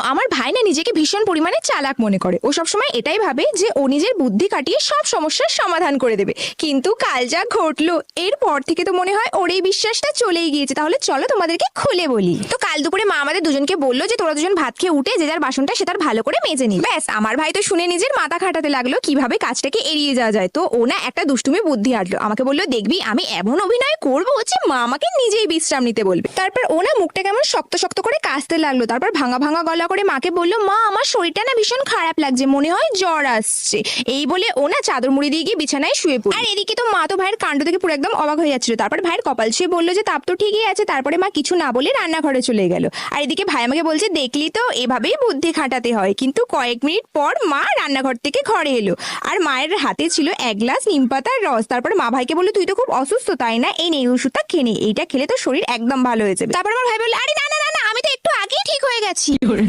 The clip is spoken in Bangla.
আমার ভাই না নিজেকে ভীষণ পরিমাণে চালাক মনে করে। ও সবসময় এটাই ভাবে যে, ও নিজের বুদ্ধি কাটিয়ে সব সমস্যার সমাধান করে দেবে। কিন্তু কাল যা ঘটলো, এরপর থেকে তো মনে হয় ওর এই বিশ্বাসটা চলেই গিয়েছে। তাহলে চলো তোমাদেরকে খুলে বলি। তো কাল দুপুরে মা আমাদের দুজনকে বলল যে, তোরা দুজন ভাত খেয়ে উঠে যে যার বাসনটা সে তার ভালো করে মেজে নি। ব্যাস, আমার ভাই তো শুনে নিজের মাথা খাটাতে লাগল কীভাবে কাজটাকে এড়িয়ে যাওয়া যায়। তো ও না একটা দুষ্টুমি বুদ্ধি আটলো। আমাকে বলল, দেখবি, আমি এমন অভিনয় করব যে, মা আমাকে নিজেই বিশ্রাম নিতে বলবে। তারপর ও না মুখটা কেমন শক্ত শক্ত করে কাশতে লাগল। তারপর ভাঙা ভাঙা গলা করে মাকে বলল, মা, আমার শরীরটা না ভীষণ খারাপ লাগছে, মনে হয় জ্বর আসছে। এই বলে ও না চাদর মুড়ি দিয়ে গিয়ে বিছানায় শুয়ে পড়ে আর এদিকে তো মা তো ভাইয়ের কাণ্ড থেকে পুরো একদম অবাক হয়ে যাচ্ছিল। তারপর ভাইয়ের কপাল ছুঁয়ে বলল যে, তাপ তো ঠিকই আছে, তারপরে মা কিছু না বলে রান্নাঘরে চলে গেল। আর এদিকে ভাই আমাকে বলছে, দেখলি তো, এভাবেই বুদ্ধি খাটাতে হয়। কিন্তু কয়েক মিনিট পর মা রান্নাঘর থেকে ঘরে এলো। আর মায়ের হাতে ছিল এক গ্লাস নিম পাতার রস। তারপর মা ভাইকে বলল, তুই তো খুব অসুস্থ, তাই না? এই নেই ওষুধটা খেয়ে এইটা খেলে তো শরীর একদম ভালো হয়ে যাবে। তারপর আমার ভাই বলল 有人